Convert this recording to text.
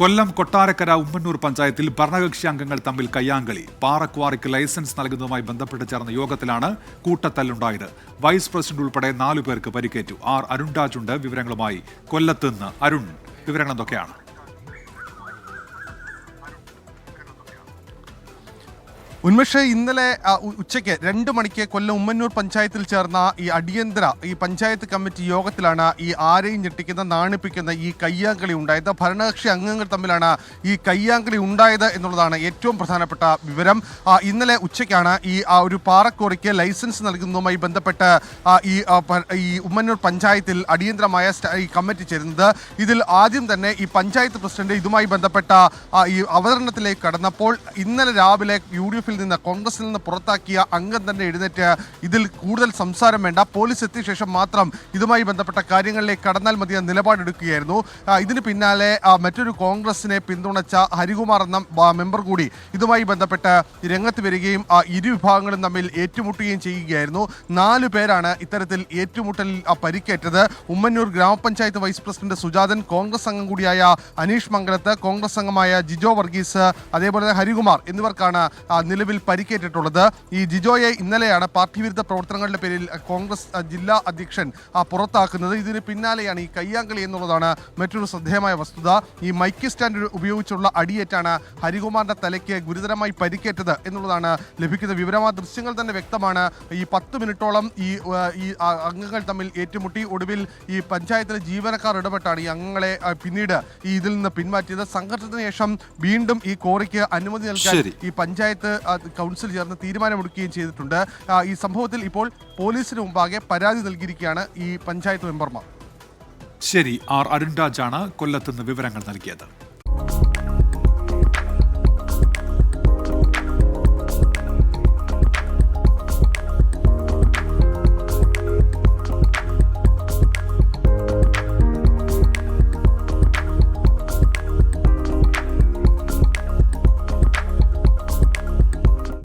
കൊല്ലം കൊട്ടാരക്കര ഉമ്മന്നൂർ പഞ്ചായത്തിൽ ഭരണകക്ഷി അംഗങ്ങൾ തമ്മിൽ കയ്യാങ്കളി. പാറക്വാറിക്ക് ലൈസൻസ് നൽകുന്നതുമായി ബന്ധപ്പെട്ട് ചേർന്ന യോഗത്തിലാണ് കൂട്ടത്തല്ലുണ്ടായത്. വൈസ് പ്രസിഡന്റ് ഉൾപ്പെടെ നാലു പേർക്ക് പരിക്കേറ്റു. ആർ അരുൺ രാജുണ്ട് വിവരങ്ങളുമായി കൊല്ലത്ത് നിന്ന് അരുൺ. വിവരങ്ങൾ എന്തൊക്കെയാണ് ഉന്മേഷ് ഇന്നലെ ഉച്ചയ്ക്ക് രണ്ട് മണിക്ക് കൊല്ലം ഉമ്മന്നൂർ പഞ്ചായത്തിൽ ചേർന്ന ഈ അടിയന്തര ഈ പഞ്ചായത്ത് കമ്മിറ്റി യോഗത്തിലാണ് ഈ ആരെയും ഞെട്ടിക്കുന്ന നാണിപ്പിക്കുന്ന ഈ കയ്യാങ്കളി ഉണ്ടായത്. ഭരണകക്ഷി അംഗങ്ങൾ തമ്മിലാണ് ഈ കയ്യാങ്കളി ഉണ്ടായത് എന്നുള്ളതാണ് ഏറ്റവും പ്രധാനപ്പെട്ട വിവരം. ഇന്നലെ ഉച്ചയ്ക്കാണ് ഈ ഒരു പാറക്കോറിക്ക് ലൈസൻസ് നൽകുന്നതുമായി ബന്ധപ്പെട്ട് ഈ ഈ ഉമ്മന്നൂർ പഞ്ചായത്തിൽ അടിയന്തരമായ ഈ കമ്മിറ്റി ചേരുന്നത്. ഇതിൽ ആദ്യം തന്നെ ഈ പഞ്ചായത്ത് പ്രസിഡന്റ് ഇതുമായി ബന്ധപ്പെട്ട ഈ അവതരണത്തിലേക്ക് കടന്നപ്പോൾ ഇന്നലെ രാവിലെ യു ഡി എഫിൽ നിന്ന് കോൺഗ്രസിൽ നിന്ന് പുറത്താക്കിയ അംഗം തന്നെ എഴുന്നേറ്റ് ഇതിൽ കൂടുതൽ സംസാരം വേണ്ട. പോലീസ് എത്തിയ ശേഷം മാത്രം ഇതുമായി ബന്ധപ്പെട്ട കാര്യങ്ങളിലേക്ക് കടന്നാൽ മതി നിലപാടെടുക്കുകയായിരുന്നു. ഇതിന് പിന്നാലെ മറ്റൊരു കോൺഗ്രസിനെ പിന്തുണച്ച ഹരികുമാർ എന്ന മെമ്പർ കൂടി ഇതുമായി ബന്ധപ്പെട്ട് രംഗത്ത് വരികയും ഇരു വിഭാഗങ്ങളും തമ്മിൽ ഏറ്റുമുട്ടുകയും ചെയ്യുകയായിരുന്നു. നാല് പേരാണ് ഇത്തരത്തിൽ ഏറ്റുമുട്ടലിൽ പരിക്കേറ്റത്. ഉമ്മന്നൂർ ഗ്രാമപഞ്ചായത്ത് വൈസ് പ്രസിഡന്റ് സുജാതൻ കോൺഗ്രസ് അംഗം കൂടിയായ അനീഷ് മംഗലത്ത് കോൺഗ്രസ് അംഗമായ ജിജോ വർഗീസ് അതേപോലെ ഹരികുമാർ എന്നിവർക്കാണ് ആ, നിലവിൽ പരിക്കേറ്റിട്ടുള്ളത്. ഈ ജിജോയെ ഇന്നലെയാണ് പാർട്ടി വിരുദ്ധ പ്രവർത്തനങ്ങളുടെ പേരിൽ കോൺഗ്രസ് ജില്ലാ അധ്യക്ഷൻ പുറത്താക്കുന്നത്. ഇതിന് പിന്നാലെയാണ് ഈ കയ്യാങ്കളി എന്നുള്ളതാണ് മറ്റൊരു ശ്രദ്ധേയമായ വസ്തുത. ഈ മൈക്ക് സ്റ്റാൻഡ് ഉപയോഗിച്ചുള്ള അടിയേറ്റാണ് ഹരികുമാറിന്റെ തലയ്ക്ക് ഗുരുതരമായി പരിക്കേറ്റത് എന്നുള്ളതാണ് ലഭിക്കുന്ന വിവരം. ആ ദൃശ്യങ്ങൾ തന്നെ വ്യക്തമാണ്. ഈ പത്ത് മിനിറ്റോളം ഈ ഈ അംഗങ്ങൾ തമ്മിൽ ഏറ്റുമുട്ടി. ഒടുവിൽ ഈ പഞ്ചായത്തിലെ ജീവനക്കാർ ഇടപെട്ടാണ് ഈ അംഗങ്ങളെ പിന്നീട് ഈ ഇതിൽ നിന്ന് പിന്മാറ്റിയത്. സംഘർഷത്തിന് ശേഷം വീണ്ടും ഈ കോറിക്ക് അനുമതി നൽകാൻ. ഈ പഞ്ചായത്ത് കൗൺസിൽ ചേർന്ന് തീരുമാനമെടുക്കുകയും ചെയ്തിട്ടുണ്ട്. ഈ സംഭവത്തിൽ ഇപ്പോൾ പോലീസിന് മുമ്പാകെ പരാതി നൽകിയിരിക്കുകയാണ് ഈ പഞ്ചായത്ത് മെമ്പർമാർ. ശരി ആർ അരുൺരാജാണ് കൊല്ലത്ത് നിന്ന് വിവരങ്ങൾ നൽകിയത്.